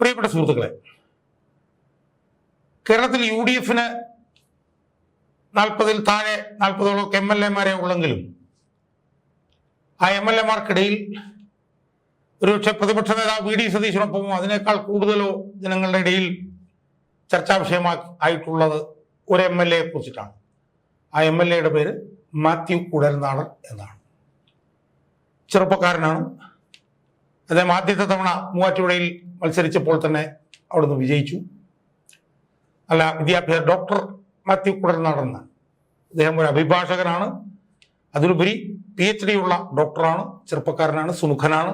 പ്രിയപ്പെട്ട സുഹൃത്തുക്കളെ കേരളത്തിൽ യു ഡി എഫിന് നാൽപ്പതിൽ താഴെ നാൽപ്പതോളം എം എൽ എമാരെ ഉള്ളെങ്കിലും ആ എം എൽ എമാർക്കിടയിൽ ഒരുപക്ഷെ പ്രതിപക്ഷ നേതാവ് വി ഡി സതീശനൊപ്പമോ അതിനേക്കാൾ കൂടുതലോ ജനങ്ങളുടെ ഇടയിൽ ചർച്ചാ വിഷയമാക്കി ആയിട്ടുള്ളത് ഒരു എം എൽ എയെ കുറിച്ചിട്ടാണ് ആ എം എൽ എയുടെ പേര് മാത്യു കുടൽനാടൻ എന്നാണ്. ചെറുപ്പക്കാരനാണ്. അദ്ദേഹം ആദ്യത്തെ തവണ മൂവാറ്റുപുഴയിൽ മത്സരിച്ചപ്പോൾ തന്നെ അവിടുന്ന് വിജയിച്ചു. അല്ല വിദ്യാഭ്യാസ ഡോക്ടർ മാത്യു കുടൽ നടന്ന് അദ്ദേഹം ഒരു അഭിഭാഷകനാണ്. അതിലുപരി പി എച്ച് ഡി ഉള്ള ഡോക്ടറാണ് ചെറുപ്പക്കാരനാണ് സുമുഖനാണ്.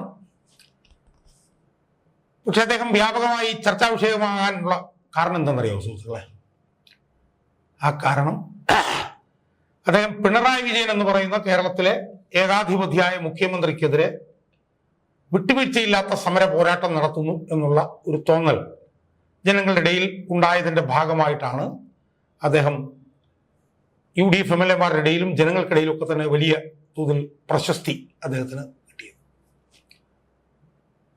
പക്ഷെ അദ്ദേഹം വ്യാപകമായി ചർച്ചാ വിഷയമാകാനുള്ള കാരണം എന്തെന്നറിയാമോ സുഹൃത്തുക്കളെ? ആ കാരണം അദ്ദേഹം പിണറായി വിജയൻ എന്ന് പറയുന്ന കേരളത്തിലെ ഏകാധിപതിയായ മുഖ്യമന്ത്രിക്കെതിരെ വിട്ടുവീഴ്ചയില്ലാത്ത സമര പോരാട്ടം നടത്തുന്നു എന്നുള്ള ഒരു തോന്നൽ ജനങ്ങളുടെ ഇടയിൽ ഉണ്ടായതിന്റെ ഭാഗമായിട്ടാണ് അദ്ദേഹം U D F M L എമാരുടെ ഇടയിലും ജനങ്ങൾക്കിടയിലും ഒക്കെ തന്നെ വലിയ തോതിൽ പ്രശസ്തി അദ്ദേഹത്തിന് കിട്ടിയത്.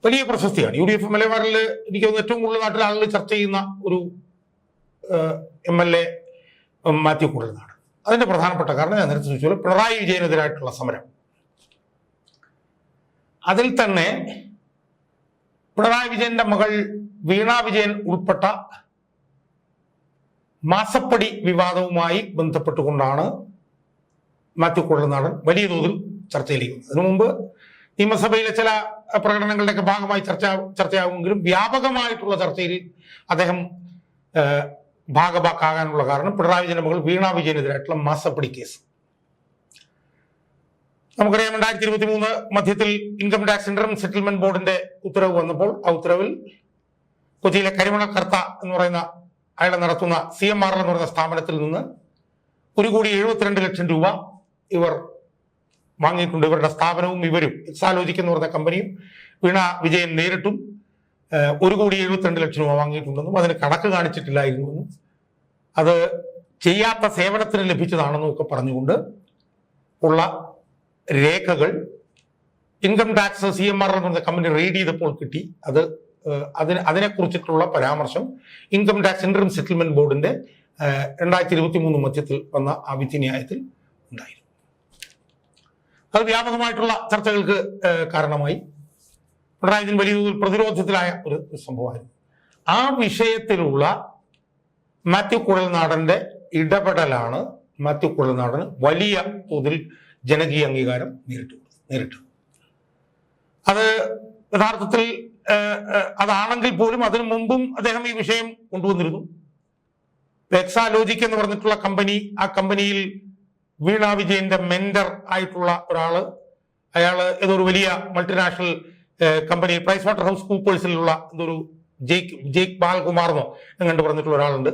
വലിയ പ്രശസ്തിയാണ്. U D F M L എമാരിൽ എനിക്ക് ഏറ്റവും കൂടുതൽ നാട്ടിൽ ആളുകൾ ചർച്ച ചെയ്യുന്ന ഒരു എം എൽ എ മാത്യു കൂടുതലാണ് അതിന്റെ പ്രധാനപ്പെട്ട കാരണം ഞാൻ നേരത്തെ സൂചിച്ചു പിണറായി വിജയനെതിരായിട്ടുള്ള സമരം. അതിൽ തന്നെ പിണറായി വിജയന്റെ മകൾ വീണ വിജയൻ ഉൾപ്പെട്ട മാസപ്പടി വിവാദവുമായി ബന്ധപ്പെട്ടുകൊണ്ടാണ് മാത്യു കുഴൽനാടൻ വലിയ തോതിൽ ചർച്ചയിലേക്ക്. അതിനു മുമ്പ് നിയമസഭയിലെ ചില പ്രകടനങ്ങളുടെയൊക്കെ ഭാഗമായി ചർച്ച ചർച്ചയാകുമെങ്കിലും വ്യാപകമായിട്ടുള്ള ചർച്ചയിൽ അദ്ദേഹം ഭാഗഭാക്കാകാനുള്ള കാരണം പിണറായി വിജയന്റെ മകൾ വീണ വിജയനെതിരായിട്ടുള്ള മാസപ്പടി കേസ് നമുക്കറിയാം രണ്ടായിരത്തി ഇരുപത്തി മൂന്ന് മധ്യത്തിൽ ഇൻകം ടാക്സ് ഇന്റർ സെറ്റിൽമെന്റ് ബോർഡിന്റെ ഉത്തരവ് വന്നപ്പോൾ ആ ഉത്തരവിൽ കൊച്ചിയിലെ കരിമണ കർത്ത എന്ന് പറയുന്ന അയാളെ നടത്തുന്ന സി എം ആർ എന്ന് പറയുന്ന സ്ഥാപനത്തിൽ നിന്ന് ഒരു കോടി എഴുപത്തിരണ്ട് ലക്ഷം രൂപ ഇവർ വാങ്ങിയിട്ടുണ്ട്. ഇവരുടെ സ്ഥാപനവും ഇവരും എക്സാലോജിക് എന്ന് പറയുന്ന കമ്പനിയും വീണ വിജയൻ നേരിട്ടും ഒരു കോടി എഴുപത്തിരണ്ട് ലക്ഷം രൂപ വാങ്ങിയിട്ടുണ്ടെന്നും അതിന് കണക്ക് കാണിച്ചിട്ടില്ലായിരുന്നുവെന്നും അത് ചെയ്യാത്ത സേവനത്തിന് ലഭിച്ചതാണെന്നും ഒക്കെ പറഞ്ഞുകൊണ്ട് ഉള്ള രേഖകൾ income tax C M R എന്ന് പറഞ്ഞ കമ്പനി റീഡ് ചെയ്തപ്പോൾ കിട്ടി. അത് അതിന് അതിനെക്കുറിച്ചിട്ടുള്ള പരാമർശം ഇൻകം ടാക്സ് ഇൻട്രം സെറ്റിൽമെന്റ് ബോർഡിന്റെ രണ്ടായിരത്തി ഇരുപത്തി മൂന്ന് മധ്യത്തിൽ വന്ന ആ വിധിന്യായത്തിൽ ഉണ്ടായിരുന്നു. അത് വ്യാപകമായിട്ടുള്ള ചർച്ചകൾക്ക് കാരണമായി. പിണറായി വിജയൻ വലിയ തോതിൽ പ്രതിരോധത്തിലായ ഒരു സംഭവമായിരുന്നു. ആ വിഷയത്തിലുള്ള മാത്യു കുഴൽനാടന്റെ ഇടപെടലാണ് മാത്യു കുഴൽനാടന് വലിയ തോതിൽ ജനകീയ അംഗീകാരം നേരിട്ടു നേരിട്ടു. അത് യഥാർത്ഥത്തിൽ അതാണെങ്കിൽ പോലും അതിനു മുമ്പും അദ്ദേഹം ഈ വിഷയം കൊണ്ടുവന്നിരുന്നു. എക്സാലോജിക് എന്ന് പറഞ്ഞിട്ടുള്ള കമ്പനി ആ കമ്പനിയിൽ വീണ വിജയന്റെ മെന്റർ ആയിട്ടുള്ള ഒരാൾ. അയാൾ ഏതൊരു വലിയ multinational company price water house കൂപ്പേഴ്സിലുള്ള എന്തൊരു ജെയ്ക്ക് ജെയ്ക്ക് ബാൽകുമാർ എന്നോ എങ്ങണ്ട് പറഞ്ഞിട്ടുള്ള ഒരാളുണ്ട്.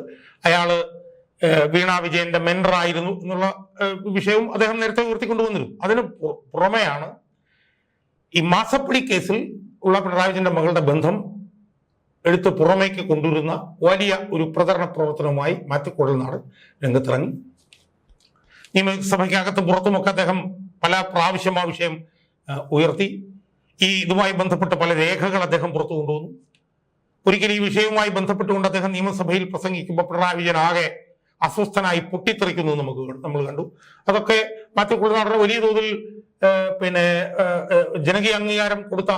അയാൾ വീണ വിജയന്റെ മെന്റർ ആയിരുന്നു എന്നുള്ള വിഷയവും അദ്ദേഹം നേരത്തെ ഉയർത്തിക്കൊണ്ടുവന്നിരുന്നു. അതിന് പുറമെയാണ് ഈ മാസപ്പടി കേസിൽ ഉള്ള പിണറായി വിജയന്റെ മകളുടെ ബന്ധം എടുത്ത് പുറമേക്ക് കൊണ്ടുവരുന്ന വലിയ ഒരു പ്രചരണ പ്രവർത്തനവുമായി മാറ്റിക്കൊടൽ നാട് രംഗത്തിറങ്ങി. നിയമസഭയ്ക്കകത്തും പുറത്തുമൊക്കെ അദ്ദേഹം പല പ്രാവശ്യം ആ വിഷയം ഉയർത്തി. ഈ ഇതുമായി ബന്ധപ്പെട്ട പല രേഖകൾ അദ്ദേഹം പുറത്തു കൊണ്ടുവന്നു. ഒരിക്കലും ഈ വിഷയവുമായി ബന്ധപ്പെട്ടുകൊണ്ട് അദ്ദേഹം നിയമസഭയിൽ പ്രസംഗിക്കുമ്പോൾ പിണറായി വിജയൻ ആകെ അസ്വസ്ഥനായി പൊട്ടിത്തെറിക്കുന്നു നമുക്ക് നമ്മൾ കണ്ടു. അതൊക്കെ മാത്യു കുഴൽനാടിന് വലിയ തോതിൽ പിന്നെ ജനകീയ അംഗീകാരം കൊടുത്ത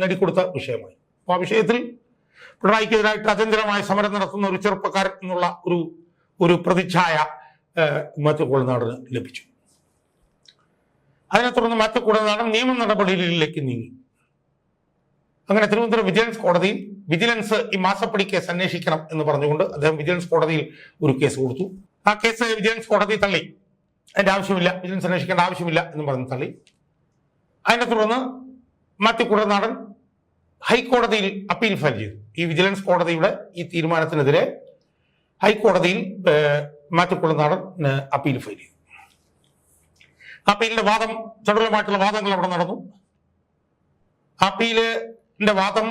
നേടിക്കൊടുത്ത വിഷയമായി. അപ്പൊ ആ വിഷയത്തിൽ പിണറായിക്കെതിരായിട്ട് അചഞ്ചലമായ സമരം നടത്തുന്ന ഒരു ചെറുപ്പക്കാരൻ എന്നുള്ള ഒരു ഒരു പ്രതിച്ഛായ മാത്യു കുഴൽനാടിന് ലഭിച്ചു. അതിനെ തുടർന്ന് മാത്യു കുഴൽനാടൻ നിയമ നടപടികളിലേക്ക് നീങ്ങി. അങ്ങനെ തിരുവനന്തപുരം വിജിലൻസ് കോടതിയിൽ വിജിലൻസ് ഈ മാസപ്പടി കേസ് അന്വേഷിക്കണം എന്ന് പറഞ്ഞുകൊണ്ട് അദ്ദേഹം വിജിലൻസ് കോടതിയിൽ ഒരു കേസ് കൊടുത്തു. ആ കേസ് വിജിലൻസ് കോടതി തള്ളി. അതിന്റെ ആവശ്യമില്ല. വിജിലൻസ് അന്വേഷിക്കേണ്ട ആവശ്യമില്ല എന്ന് പറഞ്ഞ് തള്ളി. അതിനെ തുടർന്ന് മാത്യു കുടനാടൻ ഹൈക്കോടതിയിൽ അപ്പീൽ ഫയൽ ചെയ്തു. ഈ വിജിലൻസ് കോടതിയുടെ ഈ തീരുമാനത്തിനെതിരെ ഹൈക്കോടതിയിൽ മാത്യു കുടനാടൻ അപ്പീൽ ഫയൽ ചെയ്തു. അപ്പീലിന്റെ വാദം ചടുലമായിട്ടുള്ള വാദങ്ങൾ അവിടെ നടന്നു. അപ്പീലിന്റെ വാദം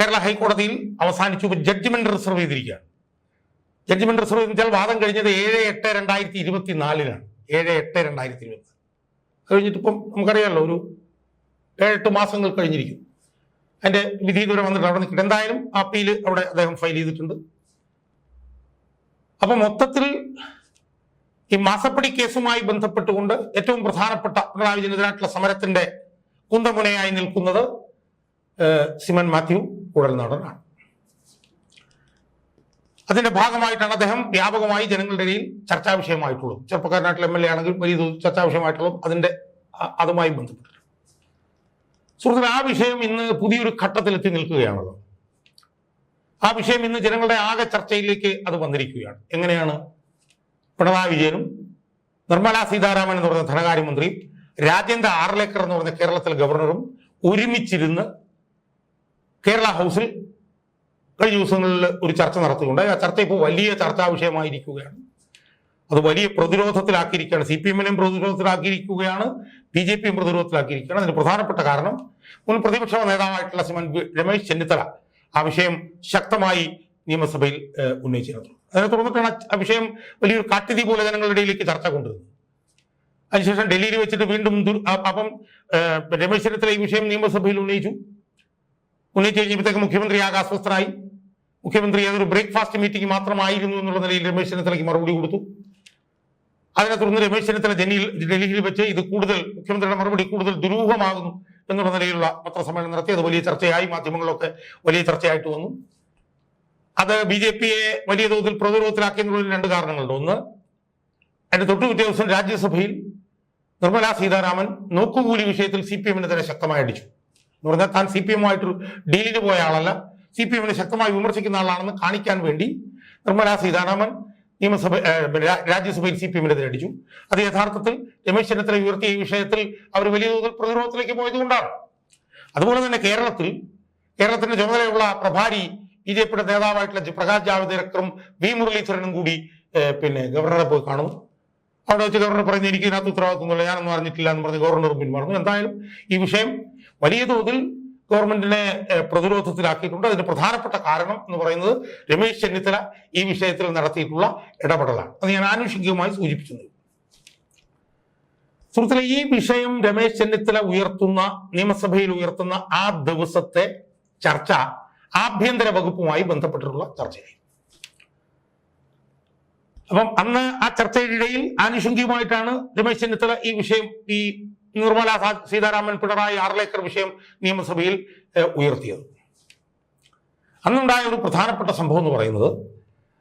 കേരള ഹൈക്കോടതിയിൽ അവസാനിച്ചു. ജഡ്ജ്മെന്റ് റിസർവ് ചെയ്തിരിക്കുകയാണ്. ജഡ്ജ്മെന്റ് റിസർവ് ചെയ്താൽ വാദം കഴിഞ്ഞത് ഏഴ് എട്ട് രണ്ടായിരത്തി ഇരുപത്തി നാലിനാണ് ഏഴ് എട്ട് രണ്ടായിരത്തി ഇരുപത്തി കഴിഞ്ഞിട്ട് ഇപ്പം നമുക്കറിയാമല്ലോ ഒരു ഏഴെട്ട് മാസങ്ങൾ കഴിഞ്ഞിരിക്കും. അതിന്റെ വിധി ദൂരം വന്നിട്ട് അവിടെ നിൽക്കട്ടെ. എന്തായാലും അപ്പീൽ അവിടെ അദ്ദേഹം ഫയൽ ചെയ്തിട്ടുണ്ട്. അപ്പൊ മൊത്തത്തിൽ ഈ മാസപ്പടി കേസുമായി ബന്ധപ്പെട്ടുകൊണ്ട് ഏറ്റവും പ്രധാനപ്പെട്ട പിണറായി വിജയനെതിരായിട്ടുള്ള സമരത്തിന്റെ കുന്തമുനയായി നിൽക്കുന്നത് സിമൻ മാത്യു കുഴൽനാടനാണ് അതിന്റെ ഭാഗമായിട്ടാണ് അദ്ദേഹം വ്യാപകമായി ജനങ്ങളുടെ ഇടയിൽ ചർച്ചാ വിഷയമായിട്ടുള്ളത്. ചെറുപ്പക്കാരനായിട്ടുള്ള എം എൽ എ ആണെങ്കിൽ വലിയ ചർച്ചാ വിഷയമായിട്ടുള്ളത് അതിന്റെ അതുമായി ബന്ധപ്പെട്ടു സുഹൃത്തു ആ വിഷയം ഇന്ന് പുതിയൊരു ഘട്ടത്തിലെത്തി നിൽക്കുകയാണല്ലോ. ആ വിഷയം ഇന്ന് ജനങ്ങളുടെ ആകെ ചർച്ചയിലേക്ക് അത് വന്നിരിക്കുകയാണ്. എങ്ങനെയാണ് പിണറായി വിജയനും നിർമ്മല സീതാരാമൻ എന്ന് പറയുന്ന ധനകാര്യമന്ത്രിയും രാജേന്ദ്ര ആർലേക്കർ എന്ന് പറയുന്ന കേരളത്തിലെ ഗവർണറും ഒരുമിച്ചിരുന്ന് കേരള ഹൗസിൽ കഴിഞ്ഞ ദിവസങ്ങളിൽ ഒരു ചർച്ച നടത്തുകയുണ്ടായി ആ ചർച്ച ഇപ്പോൾ വലിയ ചർച്ചാ വിഷയമായിരിക്കുകയാണ്. അത് വലിയ പ്രതിരോധത്തിലാക്കിയിരിക്കുകയാണ്. സി പി എമ്മിനെയും പ്രതിരോധത്തിലാക്കിയിരിക്കുകയാണ്. ബി ജെ പിയും പ്രതിരോധത്തിലാക്കിയിരിക്കുകയാണ്. അതിന് പ്രധാനപ്പെട്ട കാരണം മുൻ പ്രതിപക്ഷ നേതാവായിട്ടുള്ള ശ്രീമൻ രമേശ് ചെന്നിത്തല ആ വിഷയം ശക്തമായി നിയമസഭയിൽ ഉന്നയിച്ചിരുന്നു. അതിനെ തുടർന്നിട്ടാണ് ആ വിഷയം വലിയൊരു കാട്ടുതീ പോലെ ജനങ്ങളുടെ ഇടയിലേക്ക് ചർച്ച കൊണ്ടുവരുന്നത് അതിനുശേഷം ഡൽഹിയിൽ വെച്ചിട്ട് വീണ്ടും അപ്പം രമേശ് ചെന്നിത്തല ഈ വിഷയം നിയമസഭയിൽ ഉന്നയിച്ചു. ഉന്നയിച്ചു കഴിഞ്ഞപ്പോഴത്തേക്ക് മുഖ്യമന്ത്രി ആകെ അസ്വസ്ഥനായി മുഖ്യമന്ത്രി അതൊരു ബ്രേക്ക്ഫാസ്റ്റ് മീറ്റിംഗ് മാത്രമായിരുന്നു എന്നുള്ള നിലയിൽ രമേശ് ചെന്നിത്തലയ്ക്ക് മറുപടി കൊടുത്തു. അതിനെ തുടർന്ന് രമേശ് ചെന്നിത്തല ഡൽഹിയിൽ ഡൽഹിയിൽ വെച്ച് ഇത് കൂടുതൽ മുഖ്യമന്ത്രിയുടെ മറുപടി കൂടുതൽ ദുരൂഹമാകുന്നു എന്നുള്ള നിലയിലുള്ള പത്രസമ്മേളനം നടത്തി അത് വലിയ ചർച്ചയായി മാധ്യമങ്ങളിലൊക്കെ വലിയ ചർച്ചയായിട്ട് വന്നു. അത് ബി ജെ പിയെ വലിയ തോതിൽ പ്രതിരോധത്തിലാക്കി എന്നുള്ളതിന് രണ്ട് കാരണങ്ങളുണ്ട്. ഒന്ന് അതിന്റെ തൊട്ടു പിറ്റേ ദിവസം രാജ്യസഭയിൽ നിർമ്മലാ സീതാരാമൻ നോക്കുകൂലി വിഷയത്തിൽ സി പി എമ്മിനെ തന്നെ ശക്തമായി അടിച്ചു. എന്ന് പറഞ്ഞാൽ താൻ സി പി എമ്മുമായിട്ട് ഡീലിന് പോയ ആളല്ല. സി പി എമ്മിനെ ശക്തമായി വിമർശിക്കുന്ന ആളാണെന്ന് കാണിക്കാൻ വേണ്ടി നിർമ്മല സീതാരാമൻ നിയമസഭ രാജ്യസഭയിൽ സി പി എമ്മിനെതിരെ അടിച്ചു അത് യഥാർത്ഥത്തിൽ രമേശ് ചെന്നിത്തല ഉയർത്തിയ ഈ വിഷയത്തിൽ അവർ വലിയ തോതിൽ പ്രതിരോധത്തിലേക്ക് പോയതുകൊണ്ടാണ്. അതുപോലെ തന്നെ കേരളത്തിൽ കേരളത്തിന്റെ ചുമതലയുള്ള പ്രഭാരി ബി ജെ പിയുടെ നേതാവായിട്ടുള്ള പ്രകാശ് ജാവദേക്കറും വി മുരളീധരനും കൂടി പിന്നെ ഗവർണറെ പോയി കാണുന്നു. അവിടെ വെച്ച് ഗവർണർ പറയുന്നത് എനിക്ക് ഇതിനകത്ത് ഉത്തരവാദിത്തമൊന്നുമില്ല ഞാനൊന്നും അറിഞ്ഞിട്ടില്ല എന്ന് പറഞ്ഞ് ഗവർണർ പിന്മാറുന്നു എന്തായാലും ഈ വിഷയം വലിയ തോതിൽ ഗവൺമെന്റിനെ പ്രതിരോധത്തിലാക്കിയിട്ടുണ്ട്. അതിന് പ്രധാനപ്പെട്ട കാരണം എന്ന് പറയുന്നത് രമേശ് ചെന്നിത്തല ഈ വിഷയത്തിൽ നടത്തിയിട്ടുള്ള ഇടപെടലാണ്. അത് ഞാൻ ആനുഷികമായി സൂചിപ്പിച്ചു സുഹൃത്തുക്കളെ ഈ വിഷയം രമേശ് ചെന്നിത്തല ഉയർത്തുന്ന നിയമസഭയിൽ ഉയർത്തുന്ന ആ ദിവസത്തെ ചർച്ച ആഭ്യന്തര വകുപ്പുമായി ബന്ധപ്പെട്ടിട്ടുള്ള ചർച്ചയായി. അപ്പം അന്ന് ആ ചർച്ചയുടെ ഇടയിൽ ആനുഷംഗികമായിട്ടാണ് രമേശ് ചെന്നിത്തല ഈ വിഷയം ഈ നിർമ്മല സീതാരാമൻ പിണറായി ആർലേക്കർ വിഷയം നിയമസഭയിൽ ഉയർത്തിയത്. അന്നുണ്ടായ ഒരു പ്രധാനപ്പെട്ട സംഭവം എന്ന് പറയുന്നത്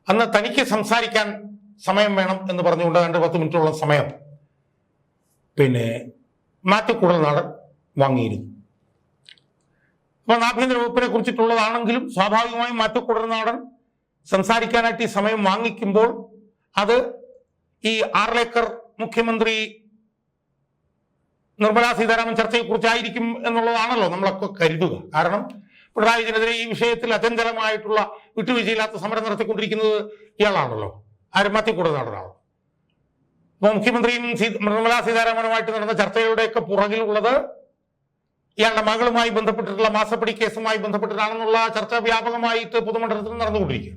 അന്ന് തനിക്ക് സംസാരിക്കാൻ സമയം വേണം എന്ന് പറഞ്ഞുകൊണ്ട് രണ്ട് പത്ത് മിനിറ്റോളം സമയം പിന്നെ മാത്യു കുടൽനാടൻ വാങ്ങിയിരുന്നു. അപ്പൊ ആഭ്യന്തര വകുപ്പിനെ കുറിച്ചിട്ടുള്ളതാണെങ്കിലും സ്വാഭാവികമായും മാത്യു കുടൽനാടൻ സംസാരിക്കാനായിട്ട് ഈ സമയം വാങ്ങിക്കുമ്പോൾ അത് ഈ ആർലേക്കർ മുഖ്യമന്ത്രി നിർമ്മലാ സീതാരാമൻ ചർച്ചയെക്കുറിച്ചായിരിക്കും എന്നുള്ളതാണല്ലോ നമ്മളൊക്കെ കരുതുക. കാരണം പിണറായി വിജയനെതിരെ ഈ വിഷയത്തിൽ അചഞ്ചലമായിട്ടുള്ള വിട്ടുവീഴ്ചയില്ലാത്ത സമരം നടത്തിക്കൊണ്ടിരിക്കുന്നത് ഇയാളാണല്ലോ. ആരും മാറ്റിക്കൂടെ നടനാണ് അപ്പൊ മുഖ്യമന്ത്രിയും നിർമ്മലാ സീതാരാമനുമായിട്ട് നടന്ന ചർച്ചയുടെയൊക്കെ പുറകിലുള്ളത് ഇയാളുടെ മകളുമായി ബന്ധപ്പെട്ടിട്ടുള്ള മാസപ്പടി കേസുമായി ബന്ധപ്പെട്ടിട്ടാണെന്നുള്ള ചർച്ച വ്യാപകമായിട്ട് പൊതുമണ്ഡലത്തിൽ നടന്നുകൊണ്ടിരിക്കുക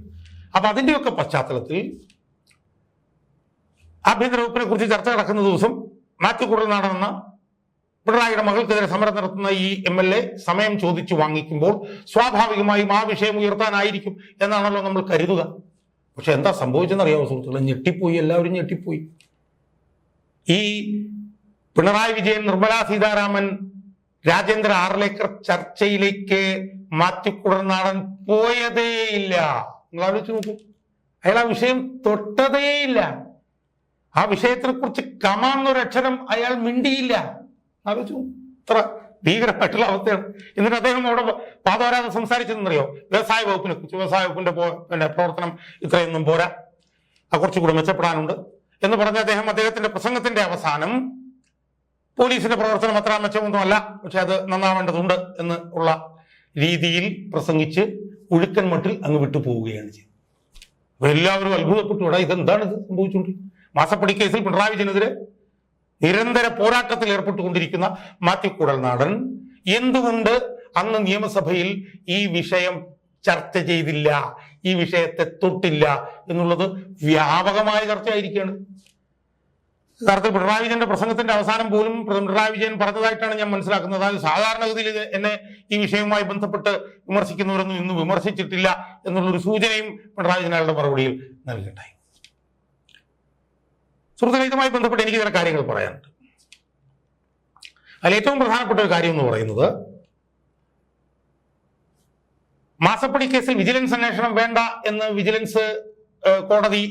അപ്പൊ അതിന്റെയൊക്കെ പശ്ചാത്തലത്തിൽ ആഭ്യന്തര വകുപ്പിനെ കുറിച്ച് ചർച്ച നടക്കുന്ന ദിവസം മാത്യു കുടൽനാടെന്ന പിണറായിയുടെ മകൾക്കെതിരെ സമരം നടത്തുന്ന ഈ എം എൽ എ സമയം ചോദിച്ചു വാങ്ങിക്കുമ്പോൾ സ്വാഭാവികമായും ആ വിഷയം ഉയർത്താനായിരിക്കും എന്നാണല്ലോ നമ്മൾ കരുതുക. പക്ഷെ എന്താ സംഭവിച്ചെന്നറിയാമോ സുഹൃത്തുക്കളെ? ഞെട്ടിപ്പോയി എല്ലാവരും ഞെട്ടിപ്പോയി. ഈ പിണറായി വിജയൻ നിർമ്മലാ സീതാരാമൻ രാജേന്ദ്ര ആർലേക്കർ ചർച്ചയിലേക്ക് മാറ്റിക്കുടർനാടൻ പോയതേയില്ല നിങ്ങൾ ആലോചിച്ച് നോക്കൂ. അയാൾ ആ വിഷയം തൊട്ടതേയില്ല ആ വിഷയത്തെ കുറിച്ച് കമാന്നൊരക്ഷരം അയാൾ മിണ്ടിയില്ല. ആലോചിച്ചു ഇത്ര ഭീകരമായിട്ടുള്ള അവസ്ഥയാണ്. എന്നിട്ട് അദ്ദേഹം അവിടെ പാതോരാതെ സംസാരിച്ചതെന്നറിയോ? വ്യവസായ വകുപ്പിനെ കുറിച്ച് വ്യവസായ വകുപ്പിന്റെ പിന്നെ പ്രവർത്തനം ഇത്രയൊന്നും പോരാ. അത് കുറച്ചുകൂടെ മെച്ചപ്പെടാനുണ്ട് എന്ന് പറഞ്ഞ അദ്ദേഹം അദ്ദേഹത്തിന്റെ പ്രസംഗത്തിന്റെ അവസാനം പോലീസിന്റെ പ്രവർത്തനം അത്ര മെച്ചമൊന്നുമല്ല പക്ഷെ അത് നന്നാവേണ്ടതുണ്ട് എന്ന് ഉള്ള രീതിയിൽ പ്രസംഗിച്ച് ഒഴുക്കൻ മട്ടിൽ അങ്ങ് വിട്ടു പോവുകയാണ് ചെയ്തത് എല്ലാവരും അത്ഭുതപ്പെട്ടു. എടാ ഇതെന്താണ് ഇത് സംഭവിച്ചുകൊണ്ട് മാസപ്പടി കേസിൽ പിണറായി വിജയനെതിരെ നിരന്തര പോരാട്ടത്തിൽ ഏർപ്പെട്ടുകൊണ്ടിരിക്കുന്ന മാത്യു കുടൽനാടൻ. എന്തുകൊണ്ട് അന്ന് നിയമസഭയിൽ ഈ വിഷയം ചർച്ച ചെയ്തില്ല? ഈ വിഷയത്തെ തൊട്ടില്ല എന്നുള്ളത് വ്യാപകമായ ചർച്ചയായിരിക്കുകയാണ്. യഥാർത്ഥത്തിൽ പിണറായി വിജയന്റെ പ്രസംഗത്തിന്റെ അവസാനം പോലും പിണറായി വിജയൻ പറഞ്ഞതായിട്ടാണ് ഞാൻ മനസ്സിലാക്കുന്നത്. അതായത് സാധാരണഗതിയിൽ ഇത് എന്നെ ഈ വിഷയവുമായി ബന്ധപ്പെട്ട് വിമർശിക്കുന്നവരൊന്നും ഇന്ന് വിമർശിച്ചിട്ടില്ല എന്നുള്ളൊരു സൂചനയും പിണറായി വിജയൻ അയാളുടെ മറുപടിയിൽ നൽകുകയുണ്ടായി സുഹൃത്തുക്കളെ ഇതുമായി ബന്ധപ്പെട്ട് എനിക്ക് ചില കാര്യങ്ങൾ പറയാനുണ്ട്. അതിൽ ഏറ്റവും പ്രധാനപ്പെട്ട ഒരു കാര്യം എന്ന് പറയുന്നത് മാസപ്പടി കേസിൽ വിജിലൻസ് അന്വേഷണം വേണ്ട എന്ന് വിജിലൻസ് കോടതി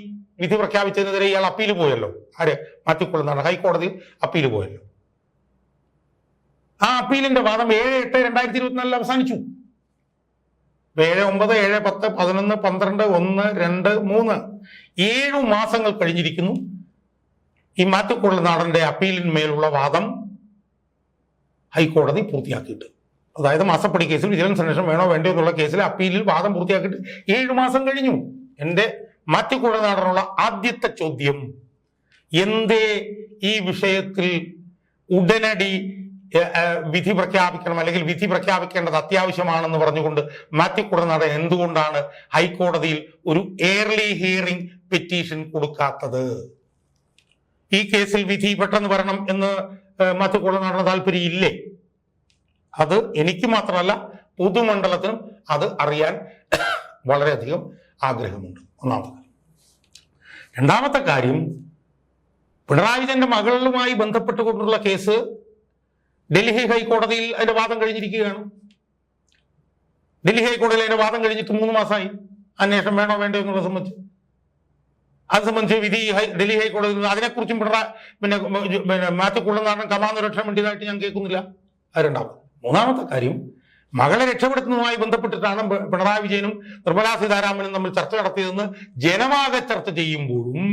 വിധി പ്രഖ്യാപിച്ചതിനെതിരെ ഇയാൾ അപ്പീൽ പോയല്ലോ. ആര്? മാറ്റിക്കൊള്ളുന്നതാണ് ഹൈക്കോടതിയിൽ അപ്പീൽ പോയല്ലോ. ആ അപ്പീലിന്റെ വാദം ഏഴ് എട്ട് രണ്ടായിരത്തി ഇരുപത്തിനാലിൽ അവസാനിച്ചു. ഏഴ് ഒമ്പത് ഏഴ് പത്ത് പതിനൊന്ന് പന്ത്രണ്ട് ഒന്ന് രണ്ട് മൂന്ന് ഏഴു മാസങ്ങൾ കഴിഞ്ഞിരിക്കുന്നു. ഈ മാറ്റിക്കൊള്ളുന്നാടന്റെ അപ്പീലിന്മേലുള്ള വാദം ഹൈക്കോടതി പൂർത്തിയാക്കിയിട്ട്. അതായത് മാസപ്പടി കേസിൽ വിജിലൻസ് അന്വേഷണം വേണോ വേണ്ടോ എന്നുള്ള കേസിൽ അപ്പീലിൽ വാദം പൂർത്തിയാക്കിയിട്ട് ഏഴു മാസം കഴിഞ്ഞു. എന്റെ മാറ്റിക്കൂടുന്നാടനുള്ള ആദ്യത്തെ ചോദ്യം എന്തേ ഈ വിഷയത്തിൽ ഉടനടി വിധി പ്രഖ്യാപിക്കണം അല്ലെങ്കിൽ വിധി പ്രഖ്യാപിക്കേണ്ടത് അത്യാവശ്യമാണെന്ന് പറഞ്ഞുകൊണ്ട് മാറ്റിക്കൂടുന്നാടൻ എന്തുകൊണ്ടാണ് ഹൈക്കോടതിയിൽ ഒരു എയർലി ഹിയറിംഗ് പെറ്റീഷൻ കൊടുക്കാത്തത്? ഈ കേസിൽ വിധി പെട്ടെന്ന് വരണം എന്ന് മാറ്റിക്കൂടുന്നാടന് താല്പര്യം ഇല്ലേ? അത് എനിക്ക് മാത്രമല്ല പൊതുമണ്ഡലത്തിനും അത് അറിയാൻ വളരെയധികം ആഗ്രഹമുണ്ട്. ഒന്നാമത്തെ കാര്യം. രണ്ടാമത്തെ കാര്യം പിണറായി വിജയന്റെ മകളുമായി ബന്ധപ്പെട്ടുകൊണ്ടുള്ള കേസ് ഡൽഹി ഹൈക്കോടതിയിൽ അതിന്റെ വാദം കഴിഞ്ഞിരിക്കുകയാണ്. ഡൽഹി ഹൈക്കോടതിയിൽ അതിന്റെ വാദം കഴിഞ്ഞിട്ട് മൂന്ന് മാസമായി. അന്വേഷണം വേണോ വേണ്ടോ എന്നുള്ളത് സംബന്ധിച്ച്. അത് സംബന്ധിച്ച് വിധി ഡൽഹി ഹൈക്കോടതി അതിനെക്കുറിച്ചും പിണറായി പിന്നെ പിന്നെ മാത്യു കുള്ളനാടൻ കമാന്ന് രക്ഷ വേണ്ടിയതായിട്ട് ഞാൻ കേൾക്കുന്നില്ല. അത് മൂന്നാമത്തെ കാര്യം മകളെ രക്ഷപ്പെടുത്തുന്നതുമായി ബന്ധപ്പെട്ടിട്ടാണ് പിണറായി വിജയനും നിർമ്മലാ സീതാരാമനും തമ്മിൽ ചർച്ച നടത്തിയതെന്ന് ജനമാകെ ചർച്ച ചെയ്യുമ്പോഴും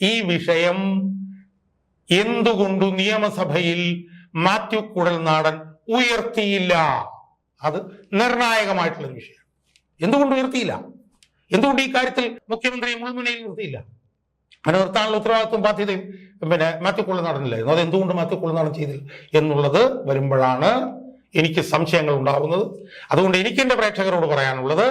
ഈ വിഷയം എന്തുകൊണ്ട് നിയമസഭയിൽ മാത്യു കുഴൽനാടൻ ഉയർത്തിയില്ല? അത് നിർണായകമായിട്ടുള്ള വിഷയമാണ് എന്തുകൊണ്ട് ഉയർത്തിയില്ല? എന്തുകൊണ്ട് ഈ കാര്യത്തിൽ മുഖ്യമന്ത്രി മുൾമുനയിൽ നിർത്തിയില്ല? അങ്ങനെ നിർത്താനുള്ള ഉത്തരവാദിത്വം ബാധ്യതയും പിന്നെ മാത്യു കുള്ളനാടനില്ലായിരുന്നു അത് എന്തുകൊണ്ട് മാത്യു നടൻ ചെയ്തില്ല എന്നുള്ളത് വരുമ്പോഴാണ് എനിക്ക് സംശയങ്ങൾ ഉണ്ടാകുന്നത് അതുകൊണ്ട് എനിക്ക് എന്റെ പ്രേക്ഷകരോട് പറയാനുള്ളത്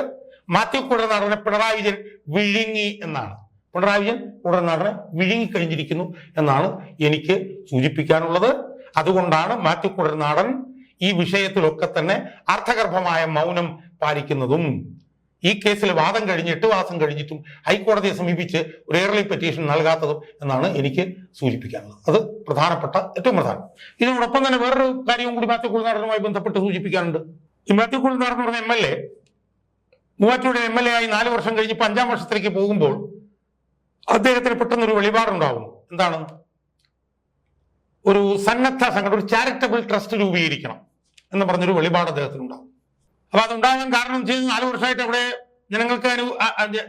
മാത്യു കുഴൽനാടനെ പിണറായി വിജയൻ വിഴുങ്ങി എന്നാണ്. പിണറായി വിജയൻ വിഴുങ്ങി വിഴുങ്ങിക്കഴിഞ്ഞിരിക്കുന്നു എന്നാണ് എനിക്ക് സൂചിപ്പിക്കാനുള്ളത്. അതുകൊണ്ടാണ് മാത്യു കുഴൽനാടൻ ഈ വിഷയത്തിലൊക്കെ തന്നെ അർത്ഥഗർഭമായ മൗനം പാലിക്കുന്നതും. ഈ കേസിൽ വാദം കഴിഞ്ഞിട്ട് വാസം കഴിഞ്ഞിട്ടും ഹൈക്കോടതിയെ സമീപിച്ച് ഒരു ഏർലി പെറ്റീഷൻ നൽകാത്തതും എന്നാണ് എനിക്ക് സൂചിപ്പിക്കാനുള്ളത്. അത് പ്രധാനപ്പെട്ട ഏറ്റവും പ്രധാനം. ഇതിനോടൊപ്പം തന്നെ വേറൊരു കാര്യവും കൂടി മാത്യു കുളനാടനുമായി ബന്ധപ്പെട്ട് സൂചിപ്പിക്കാനുണ്ട്. ഈ മാത്യു കുളനാടൻ പറഞ്ഞ M L A Muvattupuzha M L A ആയി നാല് വർഷം കഴിഞ്ഞ് അഞ്ചാം വർഷത്തിലേക്ക് പോകുമ്പോൾ അദ്ദേഹത്തിന് പെട്ടെന്നൊരു വെളിപാടുണ്ടാവുന്നു. എന്താണ്? ഒരു സന്നദ്ധ സംഘടന ഒരു ചാരിറ്റബിൾ ട്രസ്റ്റ് രൂപീകരിക്കണം എന്ന് പറഞ്ഞൊരു വെളിപാട് അദ്ദേഹത്തിനുണ്ടാവും അപ്പൊ അതുണ്ടാകാൻ കാരണം ചെയ്ത് നാല് വർഷമായിട്ട് അവിടെ ജനങ്ങൾക്ക് അനു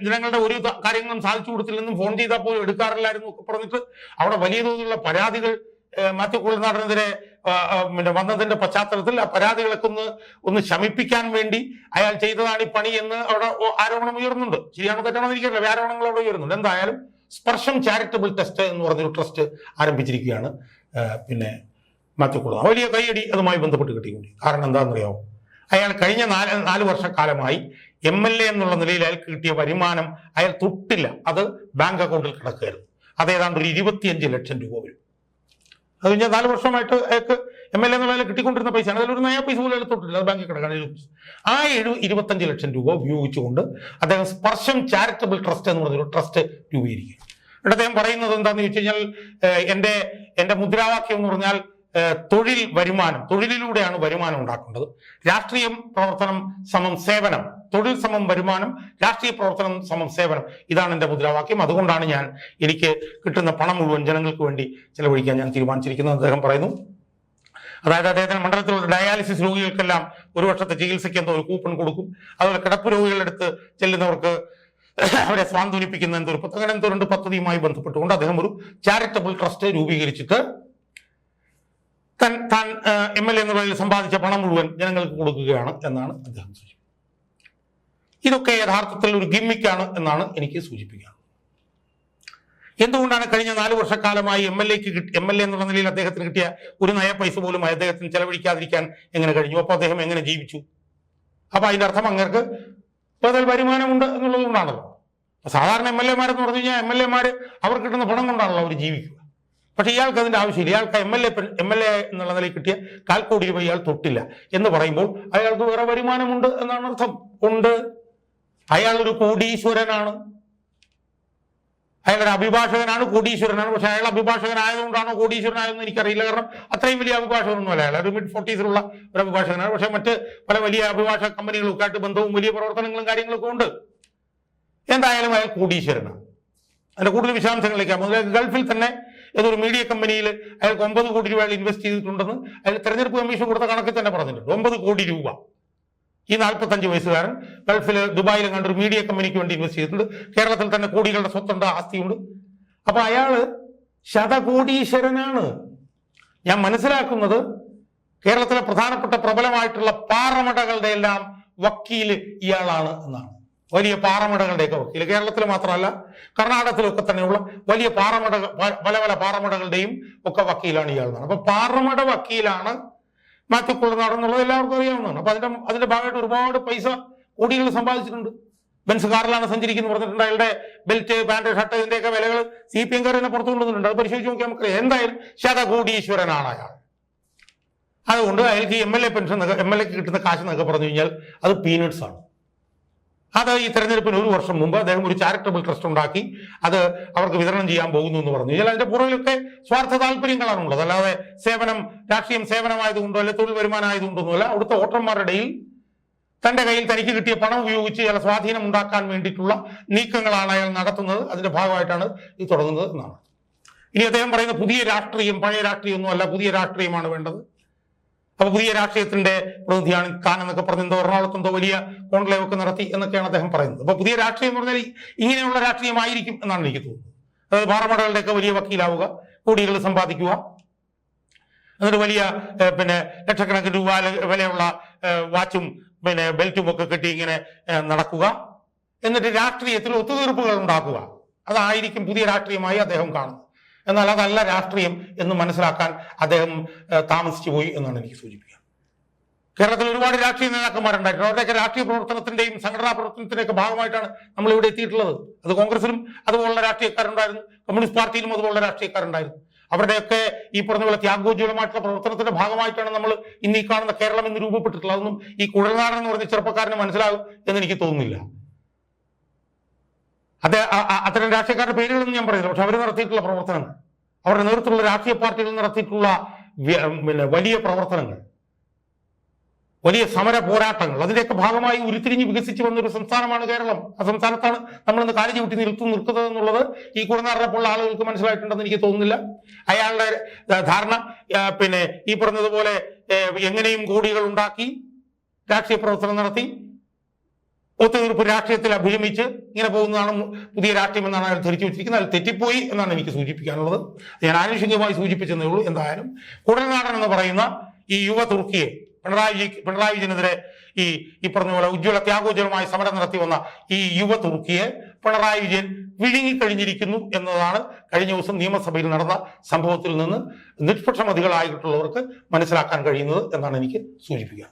ജനങ്ങളുടെ ഒരു കാര്യങ്ങളും സാധിച്ചു കൊടുത്തില്ലെന്നും ഫോൺ ചെയ്താൽ പോലും എടുക്കാറില്ലായിരുന്നു ഒക്കെ പറഞ്ഞിട്ട് അവിടെ വലിയ തോതിലുള്ള പരാതികൾ മാത്യു കുളിനാടനെതിരെ പിന്നെ വന്നതിന്റെ പശ്ചാത്തലത്തിൽ ആ പരാതികളൊക്കെ ഒന്ന് ഒന്ന് ശമിപ്പിക്കാൻ വേണ്ടി അയാൾ ചെയ്തതാണ് ഈ പണി എന്ന് അവിടെ ആരോപണം ഉയർന്നുണ്ട്. ശരിയാണോ തെറ്റാണോ എനിക്കറിയില്ല. ആരോപണങ്ങൾ അവിടെ ഉയർന്നുണ്ട് എന്തായാലും സ്പർശം ചാരിറ്റബിൾ ട്രസ്റ്റ് എന്ന് പറഞ്ഞൊരു ട്രസ്റ്റ് ആരംഭിച്ചിരിക്കുകയാണ്. പിന്നെ മാത്യു കുളനാടൻ വലിയ കൈയടി അതുമായി ബന്ധപ്പെട്ട് കിട്ടിയിട്ടുണ്ട് കാരണം എന്താണെന്നറിയാമോ അയാൾ കഴിഞ്ഞ നാല് നാല് വർഷക്കാലമായി എം എൽ എ എന്നുള്ള നിലയിൽ അയാൾക്ക് കിട്ടിയ വരുമാനം അയാൾ തൊട്ടില്ല. അത് ബാങ്ക് അക്കൗണ്ടിൽ കിടക്കുകയായിരുന്നു. അത് ഏതാണ്ട് ഒരു ഇരുപത്തിയഞ്ച് ലക്ഷം രൂപ വരും. അത് കഴിഞ്ഞ നാല് വർഷമായിട്ട് അയാൾക്ക് എം എൽ എ എന്നുള്ള കിട്ടിക്കൊണ്ടിരുന്ന പൈസയാണ്. അതിലൊരു നയ പൈസ പോലും തൊട്ടില്ല. അത് ബാങ്കിൽ കിടക്കാൻ ആ എഴു ഇരുപത്തഞ്ച് ലക്ഷം രൂപ ഉപയോഗിച്ചുകൊണ്ട് അദ്ദേഹം സ്പർശം ചാരിറ്റബിൾ ട്രസ്റ്റ് എന്ന് പറഞ്ഞൊരു ട്രസ്റ്റ് രൂപീകരിക്കും. എന്നിട്ട് അദ്ദേഹം പറയുന്നത് എന്താണെന്ന് ചോദിച്ചു കഴിഞ്ഞാൽ എന്റെ എന്റെ മുദ്രാവാക്യം എന്ന് പറഞ്ഞാൽ തൊഴിൽ വരുമാനം തൊഴിലിലൂടെയാണ് വരുമാനം ഉണ്ടാക്കേണ്ടത് രാഷ്ട്രീയം പ്രവർത്തനം സമം സേവനം തൊഴിൽ സമം വരുമാനം രാഷ്ട്രീയ പ്രവർത്തനം സമം സേവനം. ഇതാണ് എന്റെ മുദ്രാവാക്യം. അതുകൊണ്ടാണ് ഞാൻ എനിക്ക് കിട്ടുന്ന പണം മുഴുവൻ ജനങ്ങൾക്ക് വേണ്ടി ചെലവഴിക്കാൻ ഞാൻ തീരുമാനിച്ചിരിക്കുന്നത്. അദ്ദേഹം പറയുന്നു അതായത് അദ്ദേഹത്തിന് മണ്ഡലത്തിലുള്ള ഡയാലിസിസ് രോഗികൾക്കെല്ലാം ഒരു വർഷത്തെ ചികിത്സയ്ക്ക് എന്തോ ഒരു കൂപ്പൺ കൊടുക്കും. അതുപോലെ കിടപ്പ് രോഗികളെടുത്ത് ചെല്ലുന്നവർക്ക് അവരെ സ്വാന്തനിപ്പിക്കുന്ന എന്തോ ഒരു പദ്ധതി അങ്ങനെ എന്തോ രണ്ട് പദ്ധതിയുമായി ബന്ധപ്പെട്ടുകൊണ്ട് അദ്ദേഹം ഒരു ചാരിറ്റബിൾ ട്രസ്റ്റ് രൂപീകരിച്ചിട്ട് താൻ താൻ എം എൽ എ എന്ന നിലയിൽ സമ്പാദിച്ച പണം മുഴുവൻ ജനങ്ങൾക്ക് കൊടുക്കുകയാണ് എന്നാണ് അദ്ദേഹം സൂചിപ്പിക്കുന്നത്. ഇതൊക്കെ യഥാർത്ഥത്തിൽ ഒരു ഗിമ്മിക്കാണ് എന്നാണ് എനിക്ക് സൂചിപ്പിക്കുന്നത് എന്തുകൊണ്ടാണ് കഴിഞ്ഞ നാല് വർഷക്കാലമായി എം എൽ എക്ക് എം എൽ എ എന്നുള്ള നിലയിൽ അദ്ദേഹത്തിന് കിട്ടിയ ഒരു നയ പൈസ പോലും അദ്ദേഹത്തിന് ചെലവഴിക്കാതിരിക്കാൻ എങ്ങനെ കഴിഞ്ഞു? അപ്പോൾ അദ്ദേഹം എങ്ങനെ ജീവിച്ചു? അപ്പോൾ അതിന്റെ അർത്ഥം അങ്ങേർക്ക് ബദൽ വരുമാനമുണ്ട് എന്നുള്ളത് കൊണ്ടാണല്ലോ സാധാരണ എം എൽ എമാരെന്ന് പറഞ്ഞു കഴിഞ്ഞാൽ എം എൽ എമാര് അവർ കിട്ടുന്ന പണം കൊണ്ടാണല്ലോ അവർ ജീവിക്കുക. പക്ഷെ ഇയാൾക്ക് അതിന്റെ ആവശ്യമില്ല. ഇയാൾക്ക് M L A M L A എന്നുള്ള നിലയിൽ കിട്ടിയ കാൽ കോടി രൂപ ഇയാൾ തൊട്ടില്ല എന്ന് പറയുമ്പോൾ അയാൾക്ക് വേറെ വരുമാനമുണ്ട് എന്നാണ് അർത്ഥം. ഉണ്ട്. അയാൾ ഒരു കോടീശ്വരനാണ്. അയാളൊരു അഭിഭാഷകനാണ് കോടീശ്വരനാണ്. പക്ഷെ അയാൾ അഭിഭാഷകനായതുകൊണ്ടാണോ കോടീശ്വരനായതെന്ന് എനിക്കറിയില്ല. കാരണം അത്രയും വലിയ അഭിഭാഷകനൊന്നുമല്ല അയാൾ ഒരു മിഡ് ഫോർട്ടീസിലുള്ള ഒരു അഭിഭാഷകനാണ്. പക്ഷെ മറ്റ് പല വലിയ അഭിഭാഷക കമ്പനികളൊക്കെ ആയിട്ട് ബന്ധവും വലിയ പ്രവർത്തനങ്ങളും കാര്യങ്ങളൊക്കെ ഉണ്ട്. എന്തായാലും അയാൾ കോടീശ്വരനാണ്. അതിന്റെ കൂടുതൽ വിശദാംശങ്ങളിലേക്ക് ഗൾഫിൽ തന്നെ ഏതൊരു മീഡിയ കമ്പനിയിൽ അയാൾക്ക് ഒമ്പത് കോടി രൂപ അയാൾ ഇൻവെസ്റ്റ് ചെയ്തിട്ടുണ്ടെന്ന് അയാൾ തെരഞ്ഞെടുപ്പ് കമ്മീഷൻ കൊടുത്ത കണക്കിൽ തന്നെ പറഞ്ഞിട്ടുണ്ട്. ഒമ്പത് കോടി രൂപ. ഈ നാൽപ്പത്തഞ്ച് വയസ്സുകാരൻ ഗൾഫിൽ ദുബായിൽ കണ്ട ഒരു മീഡിയ കമ്പനിക്ക് വേണ്ടി ഇൻവെസ്റ്റ് ചെയ്തിട്ടുണ്ട്. കേരളത്തിൽ തന്നെ കോടികളുടെ സ്വത്തുണ്ട് ആസ്തിയുണ്ട്. അപ്പൊ അയാൾ ശതകോടീശ്വരനാണ്. ഞാൻ മനസ്സിലാക്കുന്നത് കേരളത്തിലെ പ്രധാനപ്പെട്ട പ്രബലമായിട്ടുള്ള പാറമടകളുടെ എല്ലാം വക്കീൽ ഇയാളാണ് എന്നാണ്. വലിയ പാറമടകളുടെയൊക്കെ വക്കീൽ കേരളത്തിൽ മാത്രമല്ല കർണാടകത്തിലൊക്കെ തന്നെയുള്ള വലിയ പാറമട പല പല പാറമടകളുടെയും ഒക്കെ വക്കീലാണ് ഇയാൾ എന്നാണ്. അപ്പൊ പാറമട വക്കീലാണ് മാത്യു കുളനാട് എന്നുള്ളത് എല്ലാവർക്കും അറിയാവുന്നതാണ്. അപ്പൊ അതിന്റെ അതിന്റെ ഭാഗമായിട്ട് ഒരുപാട് പൈസ കോടികൾ സമ്പാദിച്ചിട്ടുണ്ട്. ബെൻസ് കാറിലാണ് സഞ്ചരിക്കുന്നത് പറഞ്ഞിട്ടുണ്ട്. അയാളുടെ ബെൽറ്റ് പാന്റ് ഷർട്ട് ഇതിന്റെയൊക്കെ വിലകൾ സി പി എംകാർ തന്നെ പുറത്തു കൊണ്ടുവന്നിട്ടുണ്ട്. അത് പരിശോധിച്ച് നോക്കിയാൽ നമുക്ക് എന്തായാലും ശതകോടീശ്വരനാണ് അയാൾ. അതുകൊണ്ട് അയാൾക്ക് M L A pension M L എക്ക് കിട്ടുന്ന കാശ് എന്നൊക്കെ പറഞ്ഞു കഴിഞ്ഞാൽ അത് പീനട്സ് ആണ്. അത് ഈ തെരഞ്ഞെടുപ്പിന് ഒരു വർഷം മുമ്പ് അദ്ദേഹം ഒരു ചാരിറ്റബിൾ ട്രസ്റ്റ് ഉണ്ടാക്കി അത് അവർക്ക് വിതരണം ചെയ്യാൻ പോകുന്നു എന്ന് പറഞ്ഞു. എന്നാൽ അതിന്റെ പുറകിലൊക്കെ സ്വാർത്ഥ താല്പര്യങ്ങളാണ് ഉള്ളത്. അല്ലാതെ സേവനം രാഷ്ട്രീയം സേവനമായതുകൊണ്ടോ അല്ലെ തൊഴിൽ വരുമാനമായതുകൊണ്ടോ അല്ല അവിടുത്തെ വോട്ടർമാരുടെ ഇടയിൽ തന്റെ കയ്യിൽ തനിക്ക് കിട്ടിയ പണം ഉപയോഗിച്ച് ചില സ്വാധീനം ഉണ്ടാക്കാൻ വേണ്ടിയിട്ടുള്ള നീക്കങ്ങളാണ് അയാൾ നടത്തുന്നത്. അതിന്റെ ഭാഗമായിട്ടാണ് ഇത് തുടങ്ങുന്നത് എന്നാണ്. ഇനി അദ്ദേഹം പറയുന്ന പുതിയ രാഷ്ട്രീയം പഴയ രാഷ്ട്രീയമൊന്നും അല്ല പുതിയ രാഷ്ട്രീയമാണ് വേണ്ടത്. അപ്പൊ പുതിയ രാഷ്ട്രീയത്തിന്റെ പ്രതിനിധിയാണ് താൻ എന്നൊക്കെ പറഞ്ഞ് എന്തോ എറണാകുളത്ത് എന്തോ വലിയ കോൺക്ലേവ് ഒക്കെ നടത്തി എന്നൊക്കെയാണ് അദ്ദേഹം പറയുന്നത്. അപ്പൊ പുതിയ രാഷ്ട്രീയം എന്ന് പറഞ്ഞാൽ ഇങ്ങനെയുള്ള രാഷ്ട്രീയമായിരിക്കും എന്നാണ് എനിക്ക് തോന്നുന്നത്. അതായത് പാറമടകളുടെ ഒക്കെ വലിയ വക്കീലാവുക കോടികൾ സമ്പാദിക്കുക എന്നിട്ട് വലിയ പിന്നെ ലക്ഷക്കണക്കിന് രൂപ വിലയുള്ള വാച്ചും പിന്നെ ബെൽറ്റും ഒക്കെ കെട്ടി ഇങ്ങനെ നടക്കുക. എന്നിട്ട് രാഷ്ട്രീയത്തിൽ ഒത്തുതീർപ്പുകൾ ഉണ്ടാക്കുക. അതായിരിക്കും പുതിയ രാഷ്ട്രീയമായി അദ്ദേഹം കാണുന്നത്. എന്നാൽ അതല്ല രാഷ്ട്രീയം എന്ന് മനസ്സിലാക്കാൻ അദ്ദേഹം താമസിച്ചു പോയി എന്നാണ് എനിക്ക് സൂചിപ്പിക്കുക. കേരളത്തിൽ ഒരുപാട് രാഷ്ട്രീയ നേതാക്കന്മാരുണ്ടായിട്ടുണ്ട്. അവരുടെയൊക്കെ രാഷ്ട്രീയ പ്രവർത്തനത്തിന്റെയും സംഘടനാ പ്രവർത്തനത്തിന്റെയൊക്കെ ഭാഗമായിട്ടാണ് നമ്മൾ ഇവിടെ എത്തിയിട്ടുള്ളത്. അത് കോൺഗ്രസിലും അതുപോലുള്ള രാഷ്ട്രീയക്കാരുണ്ടായിരുന്നു. കമ്മ്യൂണിസ്റ്റ് പാർട്ടിയിലും അതുപോലുള്ള രാഷ്ട്രീയക്കാരുണ്ടായിരുന്നു. അവരുടെയൊക്കെ ഈ പറഞ്ഞ ത്യാഗോജ്വലമായിട്ടുള്ള പ്രവർത്തനത്തിന്റെ ഭാഗമായിട്ടാണ് നമ്മൾ ഇന്ന് ഈ കാണുന്ന കേരളം എന്ന് രൂപപ്പെട്ടിട്ടുള്ളത്. അതൊന്നും ഈ കുഴൽനാടൻ എന്ന് പറഞ്ഞ ചെറുപ്പക്കാരന് മനസ്സിലാകും എന്ന് എനിക്ക് തോന്നുന്നില്ല. അത് അത്തരം രാഷ്ട്രീയക്കാരുടെ പേരുകളൊന്നും ഞാൻ പറയുന്നില്ല. പക്ഷെ അവർ നടത്തിയിട്ടുള്ള പ്രവർത്തനങ്ങൾ. അവരുടെ നേതൃത്വത്തിലുള്ള രാഷ്ട്രീയ പാർട്ടികൾ നടത്തിയിട്ടുള്ള പിന്നെ വലിയ പ്രവർത്തനങ്ങൾ. വലിയ സമര പോരാട്ടങ്ങൾ. അതിന്റെയൊക്കെ ഭാഗമായി ഉരുത്തിരിഞ്ഞ് വികസിച്ചു വന്ന ഒരു സംസ്ഥാനമാണ് കേരളം. ആ സംസ്ഥാനത്താണ് നമ്മൾ ഇന്ന് കാലി ചവിട്ടി നിർത്തു നിൽക്കുന്നത് എന്നുള്ളത് ഈ കുടനാറിനെ പോലുള്ള ആളുകൾക്ക് മനസ്സിലായിട്ടുണ്ടെന്ന് എനിക്ക് തോന്നുന്നില്ല. അയാളുടെ ധാരണ പിന്നെ ഈ പറഞ്ഞതുപോലെ എങ്ങനെയും കോടികൾ ഉണ്ടാക്കി രാഷ്ട്രീയ പ്രവർത്തനം നടത്തി. ഒത്തുതീർപ്പ് രാഷ്ട്രീയത്തിൽ അഭിരമിച്ച് ഇങ്ങനെ പോകുന്നതാണ് പുതിയ രാഷ്ട്രീയം എന്നാണ് അയാൾ ധരിച്ചു വെച്ചിരിക്കുന്നത്. അത് തെറ്റിപ്പോയി എന്നാണ് എനിക്ക് സൂചിപ്പിക്കാനുള്ളത്. ഞാൻ ആനുഷികമായി സൂചിപ്പിച്ചതേ ഉള്ളൂ. എന്തായാലും കുടൽനാടൻ എന്ന് പറയുന്ന ഈ യുവ തുർക്കിയെ പിണറായി പിണറായി വിജയനെതിരെ ഈ ഈ പറഞ്ഞ പോലെ ഉജ്ജ്വല ത്യാഗോജ്വലമായി സമരം നടത്തി വന്ന ഈ യുവ തുർക്കിയെ പിണറായി വിജയൻ വിഴുങ്ങിക്കഴിഞ്ഞിരിക്കുന്നു എന്നതാണ് കഴിഞ്ഞ ദിവസം നിയമസഭയിൽ നടന്ന സംഭവത്തിൽ നിന്ന് നിഷ്പക്ഷമതികളായിട്ടുള്ളവർക്ക് മനസ്സിലാക്കാൻ കഴിയുന്നത് എന്നാണ് എനിക്ക് സൂചിപ്പിക്കുക